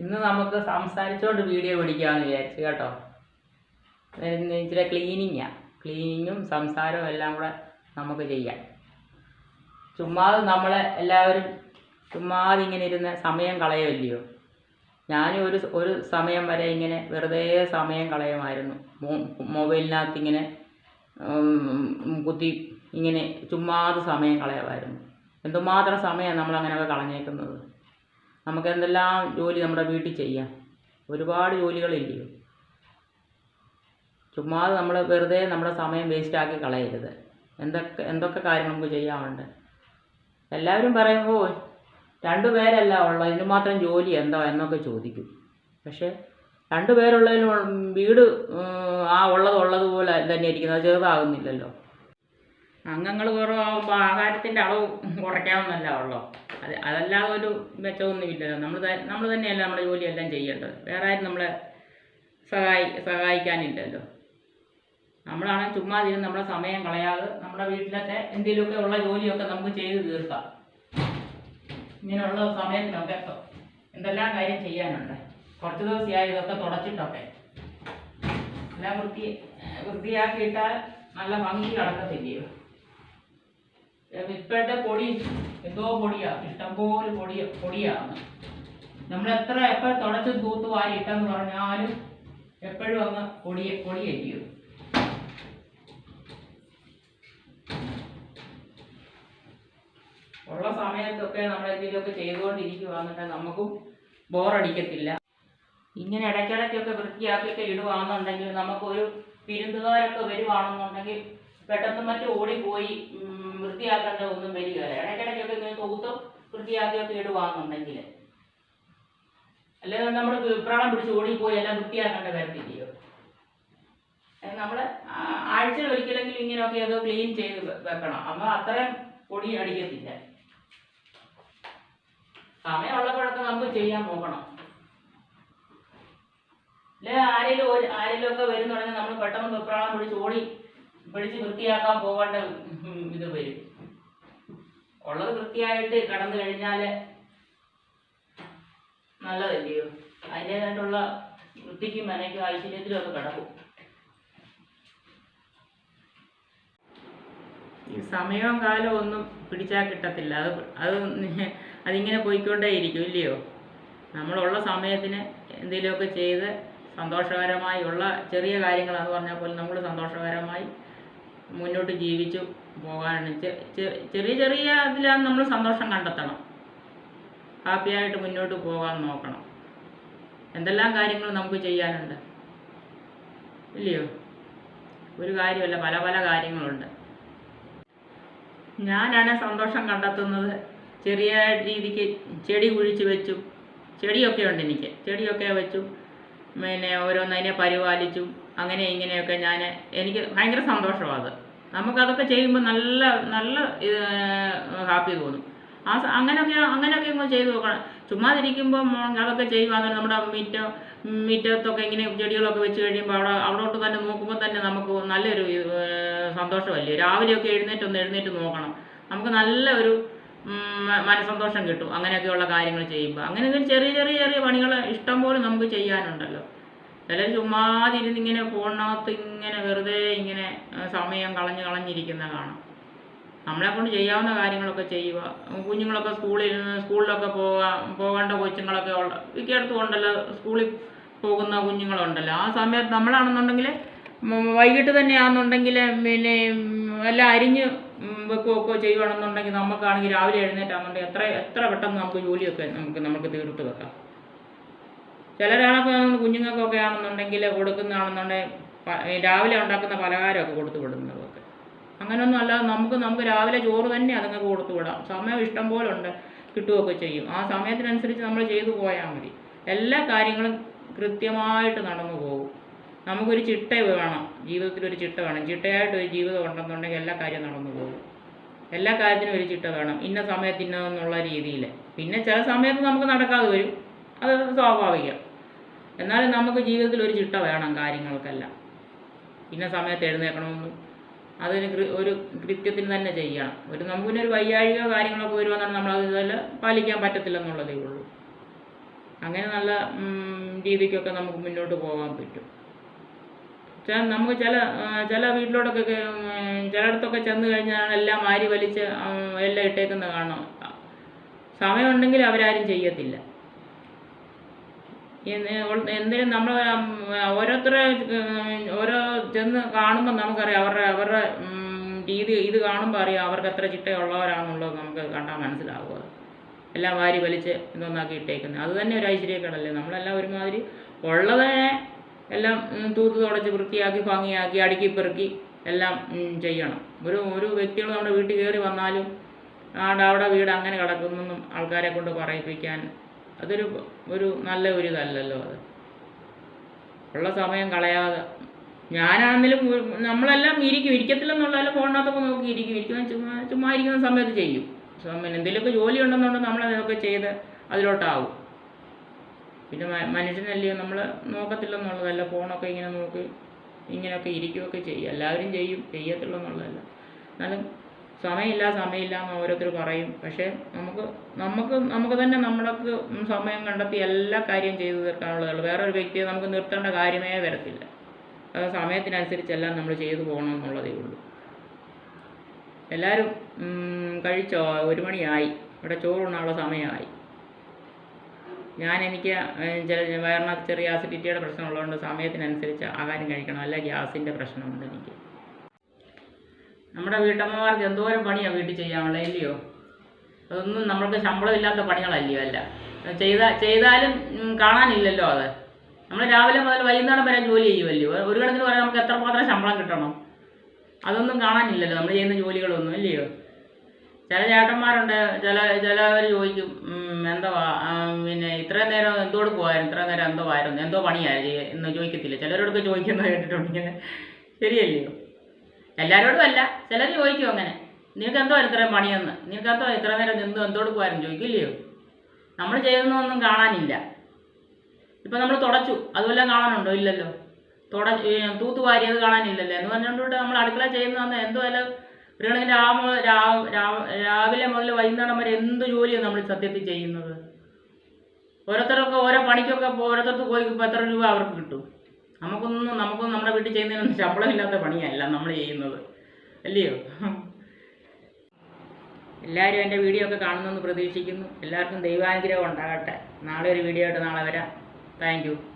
ഇന്ന് നമുക്ക് സംസാരിച്ചുകൊണ്ട് വീഡിയോ പിടിക്കാമെന്ന് വിചാരിച്ചു കേട്ടോ. ഇച്ചിരി ക്ലീനിങ്ങാണ് ക്ലീനിങ്ങും സംസാരവും എല്ലാം കൂടെ നമുക്ക് ചെയ്യാം. ചുമ്മാതെ നമ്മളെ എല്ലാവരും ചുമ്മാതെ ഇങ്ങനെ ഇരുന്ന് സമയം കളയുമല്ലയോ ഞാനും ഒരു ഒരു സമയം വരെ ഇങ്ങനെ വെറുതെ സമയം കളയുമായിരുന്നു. മൊബൈലിനകത്ത് ഇങ്ങനെ കുത്തി ഇങ്ങനെ ചുമ്മാതെ സമയം കളയുമായിരുന്നു. എന്തുമാത്രം സമയമാണ് നമ്മളങ്ങനെയൊക്കെ കളഞ്ഞേക്കുന്നത്? നമുക്ക് എന്തെല്ലാം ജോലി നമ്മുടെ വീട്ടിൽ ചെയ്യാം. ഒരുപാട് ജോലികളില്ലയോ. ചുമ്മാതെ നമ്മൾ വെറുതെ നമ്മുടെ സമയം വേസ്റ്റാക്കി കളയരുത്. എന്തൊക്കെ എന്തൊക്കെ കാര്യങ്ങൾ നമുക്ക് ചെയ്യാറുണ്ട് എല്ലാവരും പറയുമ്പോൾ രണ്ടു പേരല്ല ഉള്ളത് ഇതിന് മാത്രം ജോലി എന്തോ? എന്നൊക്കെ ചോദിക്കും. പക്ഷേ രണ്ടു പേരുള്ളതിന് വീട് ആ ഉള്ളത് ഉള്ളതുപോലെ തന്നെ ഇരിക്കുന്നത് ചെറുതാകുന്നില്ലല്ലോ. അംഗങ്ങൾ കുറവാകുമ്പോൾ ആഹാരത്തിന്റെ അളവ് കുറയ്ക്കാമെന്നല്ല ഉള്ളോ. അത് അതല്ലാതെ ഒരു മെച്ചമൊന്നുമില്ലല്ലോ. നമ്മൾ നമ്മൾ തന്നെയല്ല നമ്മുടെ ജോലിയെല്ലാം ചെയ്യേണ്ടത്. വേറെ ആരും നമ്മളെ സഹായി സഹായിക്കാനില്ലല്ലോ. നമ്മളാണെങ്കിൽ ചുമ്മാ ഇരുന്ന് നമ്മുടെ സമയം കളയാതെ നമ്മുടെ വീട്ടിലത്തെ എന്തെങ്കിലുമൊക്കെ ഉള്ള ജോലിയൊക്കെ നമുക്ക് ചെയ്ത് തീർക്കാം. ഇങ്ങനെയുള്ള സമയത്തിനൊക്കെ എന്തെല്ലാം കാര്യം ചെയ്യാനുണ്ട്? കുറച്ച് ദിവസമായി ഇതൊക്കെ തുടച്ചിട്ടൊക്കെ. എല്ലാം വൃത്തി വൃത്തിയാക്കിയിട്ടാൽ നല്ല ഭംഗി കിടക്കത്തില്ലയോ? ഇപ്പോഴത്തെ പൊടി എന്തോ പൊടിയാ ഇഷ്ടംപോലെ പൊടി പൊടിയാണ്. നമ്മൾ എത്ര എപ്പോൾ തുടച്ച് തൂത്ത് വാരി ഇട്ടെന്ന് പറഞ്ഞാലും എപ്പോഴും അങ്ങ് പൊടി പൊടിയല്ലയോ ഉള്ള സമയത്തൊക്കെ നമ്മൾ എന്തെങ്കിലുമൊക്കെ ചെയ്തുകൊണ്ടിരിക്കുവാന്നുണ്ടെങ്കിൽ നമുക്കും ബോറടിക്കത്തില്ല. ഇങ്ങനെ ഇടയ്ക്കിടയ്ക്കൊക്കെ വൃത്തിയാക്കിയൊക്കെ ഇടുവാണെന്നുണ്ടെങ്കിൽ നമുക്കൊരു വിരുന്നുകാരൊക്കെ വരുവാണെന്നുണ്ടെങ്കിൽ പെട്ടെന്ന് മറ്റു ഓടിപ്പോയി വൃത്തിയാക്കേണ്ട ഒന്നും വരികയില്ല ഇടയ്ക്കിടയ്ക്കൊക്കെ ഇങ്ങനെ തൂത്തും വൃത്തിയാക്കിയൊക്കെ ഇടുവാന്നുണ്ടെങ്കിൽ അല്ലെങ്കിൽ നമ്മൾ വിപ്രാളം പിടിച്ച് ഓടിപ്പോയി എല്ലാം വൃത്തിയാക്കേണ്ട വരത്തില്ലയോ നമ്മൾ ആഴ്ചയിൽ ഒരിക്കലെങ്കിലും ഇങ്ങനെയൊക്കെ അത് ക്ലീൻ ചെയ്ത് വെക്കണം. അപ്പോൾ അത്രയും പൊടി അടിക്കത്തില്ല. സമയമുള്ളപ്പോഴൊക്കെ നമുക്ക് ചെയ്യാൻ നോക്കണം. അല്ലെ? ആരെങ്കിലും ആരെങ്കിലും ഒക്കെ വരുന്നുണ്ടെങ്കിൽ നമ്മൾ പെട്ടെന്ന് വെപ്രാളം പിടിച്ച് ഓടി പിടിച്ച് വൃത്തിയാക്കാൻ പോകേണ്ട ഇത് വരും. ഉള്ളത് വൃത്തിയായിട്ട് കടന്നു കഴിഞ്ഞാൽ നല്ലതല്ലയോ? അതിന്റേതായിട്ടുള്ള വൃത്തിക്കും മനയ്ക്കും ഐശ്വര്യത്തിലും ഒക്കെ കടക്കും. സമയവും കാലവും ഒന്നും പിടിച്ചാൽ കിട്ടത്തില്ല. അത് അത് അതിങ്ങനെ പോയിക്കൊണ്ടേയിരിക്കും ഇല്ലയോ? നമ്മളുള്ള സമയത്തിന് എന്തെങ്കിലുമൊക്കെ ചെയ്ത് സന്തോഷകരമായി ഉള്ള ചെറിയ കാര്യങ്ങൾ എന്ന് പറഞ്ഞാൽ പോലും നമ്മൾ സന്തോഷകരമായി മുന്നോട്ട് ജീവിച്ചു പോകാനാണ്. ചെറിയ ചെറിയ അതിലാണ് നമ്മൾ സന്തോഷം കണ്ടെത്തണം. ഹാപ്പിയായിട്ട് മുന്നോട്ട് പോകാൻ നോക്കണം. എന്തെല്ലാം കാര്യങ്ങൾ നമുക്ക് ചെയ്യാനുണ്ട്? ഇല്ലയോ? ഒരു കാര്യമല്ല പല പല കാര്യങ്ങളുണ്ട്. ഞാനാണ് സന്തോഷം കണ്ടെത്തുന്നത്. ചെറിയ രീതിക്ക് ചെടി കുഴിച്ച് വെച്ചു. ചെടിയൊക്കെ ഉണ്ട് എനിക്ക്. ചെടിയൊക്കെ വെച്ചു. പിന്നെ ഓരോന്നതിനെ പരിപാലിച്ചു. അങ്ങനെ ഇങ്ങനെയൊക്കെ ഞാൻ എനിക്ക് ഭയങ്കര സന്തോഷമാണ് അത്. നമുക്കതൊക്കെ ചെയ്യുമ്പോൾ നല്ല നല്ല ഹാപ്പി തോന്നും. ആ അങ്ങനെയൊക്കെ അങ്ങനെയൊക്കെ ഇങ്ങനെ ചെയ്ത് നോക്കണം. ചുമ്മാതിരിക്കുമ്പോൾ അതൊക്കെ ചെയ്യുവാണെങ്കിൽ നമ്മുടെ മിറ്റം മിറ്റത്തൊക്കെ ഇങ്ങനെ ചെടികളൊക്കെ വെച്ച് കഴിയുമ്പോൾ അവിടെ അവിടോട്ട് തന്നെ നോക്കുമ്പോൾ തന്നെ നമുക്ക് നല്ലൊരു സന്തോഷമല്ലേ? രാവിലെയൊക്കെ എഴുന്നേറ്റ് ഒന്ന് എഴുന്നേറ്റ് നോക്കണം. നമുക്ക് നല്ല ഒരു മനസ്സന്തോഷം കിട്ടും അങ്ങനെയൊക്കെയുള്ള കാര്യങ്ങൾ ചെയ്യുമ്പോൾ അങ്ങനെ ചെറിയ ചെറിയ ചെറിയ പണികൾ ഇഷ്ടം പോലെ നമുക്ക് ചെയ്യാനുണ്ടല്ലോ. ചിലർ ചുമ്മാതിരുന്ന് ഇങ്ങനെ ഫോണിനകത്ത് ഇങ്ങനെ വെറുതെ ഇങ്ങനെ സമയം കളഞ്ഞ് കളഞ്ഞിരിക്കുന്ന കാണാം. നമ്മളെ കൊണ്ട് ചെയ്യാവുന്ന കാര്യങ്ങളൊക്കെ ചെയ്യുക. കുഞ്ഞുങ്ങളൊക്കെ സ്കൂളിൽ സ്കൂളിലൊക്കെ പോകാൻ പോകേണ്ട കൊച്ചുങ്ങളൊക്കെ ഉള്ള മിക്കയിടത്തും ഉണ്ടല്ലോ സ്കൂളിൽ പോകുന്ന കുഞ്ഞുങ്ങളുണ്ടല്ലോ. ആ സമയത്ത് നമ്മളാണെന്നുണ്ടെങ്കിൽ വൈകിട്ട് തന്നെയാണെന്നുണ്ടെങ്കിൽ പിന്നെ എല്ലാം അരിഞ്ഞ് വെക്കുകയൊക്കെ ചെയ്യുകയാണെന്നുണ്ടെങ്കിൽ നമുക്കാണെങ്കിൽ രാവിലെ എഴുന്നേറ്റാണെന്നുണ്ടെങ്കിൽ എത്ര എത്ര പെട്ടെന്ന് നമുക്ക് ജോലിയൊക്കെ നമുക്ക് നമുക്ക് തീർത്ത് വെക്കാം. ചിലരാളൊക്കെ കുഞ്ഞുങ്ങൾക്കൊക്കെ ആണെന്നുണ്ടെങ്കിൽ കൊടുക്കുന്നതാണെന്നുണ്ടെങ്കിൽ രാവിലെ ഉണ്ടാക്കുന്ന പലഹാരമൊക്കെ കൊടുത്തു വിടുന്നതൊക്കെ അങ്ങനെയൊന്നും അല്ലാതെ നമുക്ക് നമുക്ക് രാവിലെ ചോറ് തന്നെ അതുങ്ങൾക്ക് കൊടുത്തു വിടാം. സമയം ഇഷ്ടം പോലെ ഉണ്ട് കിട്ടുകയൊക്കെ ചെയ്യും. ആ സമയത്തിനനുസരിച്ച് നമ്മൾ ചെയ്തു പോയാൽ മതി. എല്ലാ കാര്യങ്ങളും കൃത്യമായിട്ട് നടന്നു പോകും. നമുക്കൊരു ചിട്ട വേണം ജീവിതത്തിൽ ഒരു ചിട്ട വേണം. ചിട്ടയായിട്ട് ഒരു ജീവിതം ഉണ്ടെന്നുണ്ടെങ്കിൽ എല്ലാ കാര്യവും നടന്നു പോകും. എല്ലാ കാര്യത്തിനും ഒരു ചിട്ട വേണം. ഇന്ന സമയത്ത് ഇന്നതെന്നുള്ള രീതിയിൽ. പിന്നെ ചില സമയത്ത് നമുക്ക് നടക്കാതെ വരും. അത് സ്വാഭാവികം. എന്നാലും നമുക്ക് ജീവിതത്തിൽ ഒരു ചിട്ട വേണം കാര്യങ്ങൾക്കെല്ലാം. ഇന്ന സമയത്ത് എഴുന്നേക്കണമെന്നും. അതിന് കൃ- ഒരു കൃത്യത്തിന് തന്നെ ചെയ്യണം. ഒരു നമുക്ക് പിന്നെ ഒരു വയ്യാഴികയോ കാര്യങ്ങളൊക്കെ വരുവാണെന്നുണ്ടെങ്കിൽ നമ്മളത് ഇതുപോലെ പാലിക്കാൻ പറ്റത്തില്ലെന്നുള്ളതേ ഉള്ളൂ. അങ്ങനെ നല്ല രീതിക്കൊക്കെ നമുക്ക് മുന്നോട്ട് പോകാൻ പറ്റും. നമുക്ക് ചില ചില വീട്ടിലോട്ടൊക്കെ ചിലയിടത്തൊക്കെ ചെന്ന് കഴിഞ്ഞാൽ എല്ലാം വാരി വലിച്ച് എല്ലാം ഇട്ടേക്കുന്നത് കാണാം സമയമുണ്ടെങ്കിൽ അവരാരും ചെയ്യത്തില്ല. എന്തിനും നമ്മൾ ഓരോരുത്തരെ ഓരോ ചെന്ന് കാണുമ്പോൾ നമുക്കറിയാം അവരുടെ അവരുടെ രീതി ഇത് കാണുമ്പോൾ അറിയാം അവർക്ക് എത്ര ചിട്ടയുള്ളവരാണെന്നുള്ളത് നമുക്ക് കണ്ടാൽ മനസ്സിലാവുക. എല്ലാം വാരി വലിച്ച് ഇതൊന്നാക്കി ഇട്ടേക്കുന്നത്. അത് തന്നെ ഒരു ഐശ്വര്യക്കടല്ലേ? നമ്മളെല്ലാം ഒരുമാതിരി ഉള്ളതിനെ എല്ലാം തൂത്ത് തുടച്ച് വൃത്തിയാക്കി ഭംഗിയാക്കി അടുക്കി പെറുക്കി എല്ലാം ചെയ്യണം. ഒരു ഒരു വ്യക്തികൾ നമ്മുടെ വീട്ടിൽ കയറി വന്നാലും ആടെ അവിടെ വീട് അങ്ങനെ കിടക്കുന്നെന്നും ആൾക്കാരെ കൊണ്ട് പറയിപ്പിക്കാൻ അതൊരു ഒരു നല്ല ഒരു ഇതല്ലല്ലോ അത്. ഉള്ള സമയം കളയാതെ. ഞാനാണെങ്കിലും നമ്മളെല്ലാം ഇരിക്കും. ഇരിക്കത്തില്ലെന്നുള്ളതല്ല ഫോണിനകത്തൊക്കെ നോക്കി ഇരിക്കും. ഇരിക്കുന്ന ചുമ്മാ ചുമ്മാ ഇരിക്കുന്ന സമയത്ത് ചെയ്യും. സമയം എന്തെങ്കിലുമൊക്കെ ജോലി ഉണ്ടെന്നുണ്ടെങ്കിൽ നമ്മളതൊക്കെ ചെയ്ത് അതിലോട്ടാവും. പിന്നെ മനുഷ്യനല്ലയോ നമ്മൾ നോക്കത്തില്ലെന്നുള്ളതല്ല. ഫോണൊക്കെ ഇങ്ങനെ നോക്കി ഇങ്ങനെയൊക്കെ ഇരിക്കുകയൊക്കെ ചെയ്യും. എല്ലാവരും ചെയ്യും. ചെയ്യത്തില്ലെന്നുള്ളതല്ല. എന്നാലും സമയമില്ല സമയമില്ല എന്ന് ഓരോരുത്തർ പറയും. പക്ഷേ നമുക്ക് നമുക്ക് നമുക്ക് തന്നെ നമ്മൾക്ക് സമയം കണ്ടെത്തി എല്ലാ കാര്യവും ചെയ്തു വേറെ ഒരു വ്യക്തിയെ നമുക്ക് നിർത്തേണ്ട കാര്യമേ വരത്തില്ല. അത് സമയത്തിനനുസരിച്ചെല്ലാം നമ്മൾ ചെയ്തു പോകണം എന്നുള്ളതേ ഉള്ളൂ. എല്ലാവരും കഴിച്ചോ? ഒരു മണിയായി. ഇവിടെ ചോറുണ്ണാനുള്ള സമയമായി. ഞാൻ എനിക്ക് ചില വയറിനകത്ത് ചെറിയ ആസിഡിറ്റിയുടെ പ്രശ്നം ഉള്ളതുകൊണ്ട് സമയത്തിനനുസരിച്ച് ആഹാരം കഴിക്കണം. അല്ല ഗ്യാസിന്റെ പ്രശ്നമുണ്ട് എനിക്ക്. നമ്മുടെ വീട്ടമ്മമാർക്ക് എന്തോരം പണിയാണ് വീട്ടിൽ ചെയ്യാനുള്ളത് ഇല്ലയോ? അതൊന്നും നമ്മൾക്ക് ശമ്പളമില്ലാത്ത പണികളല്ലയോ അല്ല. ചെയ്ത ചെയ്താലും കാണാനില്ലല്ലോ അത്. നമ്മൾ രാവിലെ മുതൽ വൈകുന്നേരം വരെ ജോലി ചെയ്യുമല്ലോ ഒരു കണക്കിന് പറയാൻ നമുക്ക് എത്ര മാത്രം ശമ്പളം കിട്ടണം? അതൊന്നും കാണാനില്ലല്ലോ നമ്മൾ ചെയ്യുന്ന ജോലികളൊന്നും ഇല്ലയോ? ചില ചേട്ടന്മാരുണ്ട് ചില ചിലവർ ചോദിക്കും എന്താ പിന്നെ ഇത്രയും നേരം എന്തോട് പോകായിരുന്നു ഇത്രയും നേരം എന്തോ ആയിരുന്നു എന്തോ പണിയായിരുന്നു എന്ന് ചോദിക്കത്തില്ല. ചിലരോടൊക്കെ ചോദിക്കുന്നത് കേട്ടിട്ടുണ്ട് ഇങ്ങനെ. ശരിയല്ലയോ? എല്ലാവരോടും അല്ല. ചിലർ ചോദിക്കും അങ്ങനെ. നിനക്ക് എന്തോ ഇത്രയും പണിയെന്ന്? നിനക്ക് എന്തോ ഇത്ര നേരം നിന്ന് എന്തോട് പോകാനും ചോദിക്കില്ലയോ? നമ്മൾ ചെയ്യുന്നതൊന്നും കാണാനില്ല. ഇപ്പം നമ്മൾ തുടച്ചു. അതുമെല്ലാം കാണാനുണ്ടോ? ഇല്ലല്ലോ. തുട തൂത്തുവാരിയത് കാണാനില്ലല്ലോ? എന്ന് പറഞ്ഞുകൊണ്ട് നമ്മൾ അടുക്കള ചെയ്യുന്നതെന്ന് എന്തോ അല്ല ഒരു കണക്കിന് രാവിലെ മുതൽ വൈകുന്നേരം വരെ എന്ത് ജോലിയാണ് നമ്മൾ സത്യത്തിൽ ചെയ്യുന്നത്? ഓരോരുത്തരൊക്കെ ഓരോ പണിക്കൊക്കെ ഓരോരുത്തർക്ക് പോയി ഇപ്പോൾ എത്ര രൂപ അവർക്ക് കിട്ടും? നമുക്കൊന്നും നമുക്കൊന്നും നമ്മുടെ വീട്ടിൽ ചെയ്യുന്നതിനൊന്നും ശമ്പളമില്ലാത്ത പണിയല്ല നമ്മൾ ചെയ്യുന്നത്. അല്ലയോ? എല്ലാവരും എന്റെ വീഡിയോ ഒക്കെ കാണുമെന്ന് പ്രതീക്ഷിക്കുന്നു. എല്ലാവർക്കും ദൈവാനുഗ്രഹം ഉണ്ടാകട്ടെ. നാളെ ഒരു വീഡിയോ ആയിട്ട് നാളെ വരാം. താങ്ക്